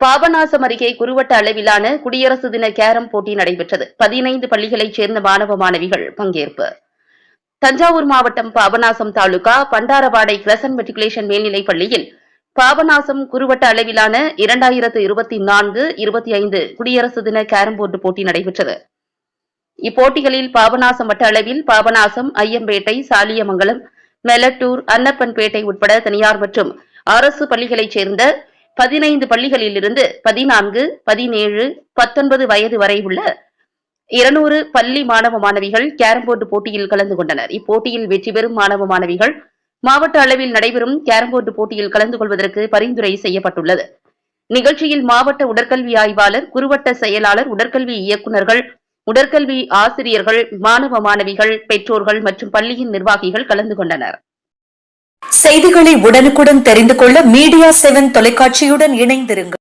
பாபநாசம் அருகே குறுவட்ட அளவிலான குடியரசு தின கேரம் போட்டி நடைபெற்றது. பதினைந்து பள்ளிகளைச் சேர்ந்த மாணவ மாணவிகள் பங்கேற்பு. தஞ்சாவூர் மாவட்டம் பாபநாசம் தாலுகா பண்டாரவாடை கிரசன் மெட்ரிகுலேஷன் மேல்நிலைப் பள்ளியில் பாபநாசம் குறுவட்ட அளவிலான இரண்டாயிரத்து இருபத்தி நான்கு இருபத்தி ஐந்து குடியரசு தின கேரம் போர்டு போட்டி நடைபெற்றது. இப்போட்டிகளில் பாபநாசம் வட்ட அளவில் பாபநாசம் ஐயம்பேட்டை சாலியமங்கலம் மெலட்டூர் அன்னப்பன்பேட்டை உட்பட தனியார் மற்றும் அரசு பள்ளிகளைச் சேர்ந்த பதினைந்து பள்ளிகளிலிருந்து பதினான்கு பதினேழு பத்தொன்பது வயது வரை உள்ள இருநூறு பள்ளி மாணவ மாணவிகள் கேரம் போர்டு போட்டியில் கலந்து கொண்டனர். இப்போட்டியில் வெற்றி பெறும் மாணவ மாணவிகள் மாவட்ட அளவில் நடைபெறும் கேரம் போர்டு போட்டியில் கலந்து கொள்வதற்கு பரிந்துரை செய்யப்பட்டுள்ளது. நிகழ்ச்சியில் மாவட்ட உடற்கல்வி ஆய்வாளர் குறுவட்ட செயலாளர் உடற்கல்வி இயக்குநர்கள் உடற்கல்வி ஆசிரியர்கள் மாணவ மாணவிகள் பெற்றோர்கள் மற்றும் பள்ளியின் நிர்வாகிகள் கலந்து கொண்டனர். செய்திகளை உடனுக்குடன் தெரிந்து கொள்ள மீடியா செவன் தொலைக்காட்சியுடன் இணைந்திருங்கள்.